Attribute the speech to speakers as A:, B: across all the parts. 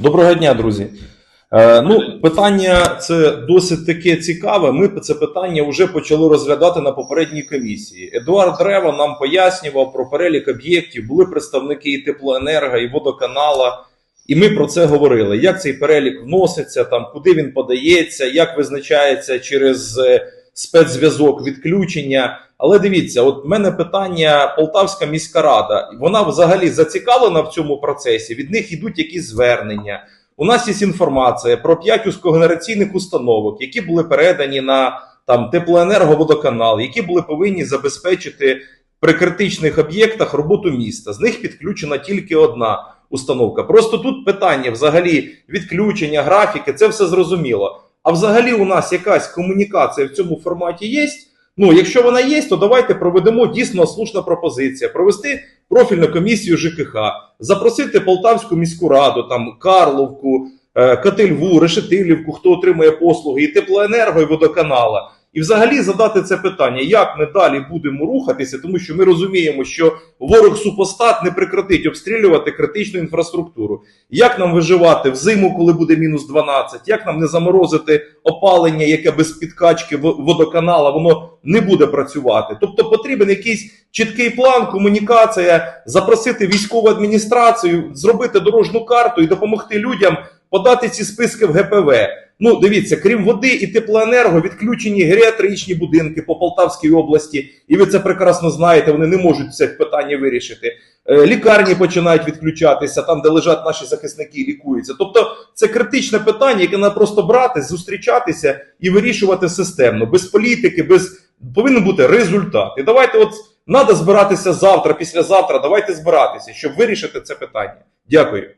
A: Доброго дня, друзі. Е, ну, питання це досить таке цікаве. Ми це питання вже почали розглядати на попередній комісії. Едуард Рева нам пояснював про перелік об'єктів. Були представники і теплоенерго, і водоканала. І ми про це говорили. Як цей перелік вноситься, там куди він подається, як визначається через е, спецзв'язок відключення. Але дивіться, от в мене питання Полтавська міська рада. Вона взагалі зацікавлена в цьому процесі. Від них йдуть якісь звернення. У нас є інформація про п'ять узкогенераційних установок, які були передані на там теплоенерговодоканал, які були повинні забезпечити при критичних об'єктах роботу міста. З них підключена тільки одна установка. Просто тут питання взагалі відключення, графіки, це все зрозуміло. А взагалі у нас якась комунікація в цьому форматі є. Ну, якщо вона є, то давайте проведемо дійсно слушна пропозиція провести профільну комісію ЖКХ, запросити Полтавську міську раду, там Карловку, Катильву, Решетилівку, хто отримує послуги, і теплоенерго, і водоканала. І взагалі задати це питання, як ми далі будемо рухатися, тому що ми розуміємо, що ворог супостат не прекратить обстрілювати критичну інфраструктуру. Як нам виживати взиму, коли буде мінус 12? Як нам не заморозити опалення, яке без підкачки водоканала воно не буде працювати? Тобто потрібен якийсь чіткий план, комунікація, запросити військову адміністрацію, зробити дорожню карту і допомогти людям подати ці списки в ГПВ. Ну, дивіться, крім води і теплоенерго, відключені геріатричні будинки по Полтавській області, і ви це прекрасно знаєте. Вони не можуть це питання вирішити. Е, Лікарні починають відключатися там, де лежать наші захисники, лікуються. Тобто, це критичне питання, яке треба просто брати, зустрічатися і вирішувати системно, без політики, без повинен бути результат. І давайте, от треба збиратися завтра, післязавтра. Давайте збиратися, щоб вирішити це питання. Дякую.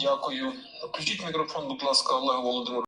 B: Дякую. Включіть мікрофон, будь ласка, Олег Володимир.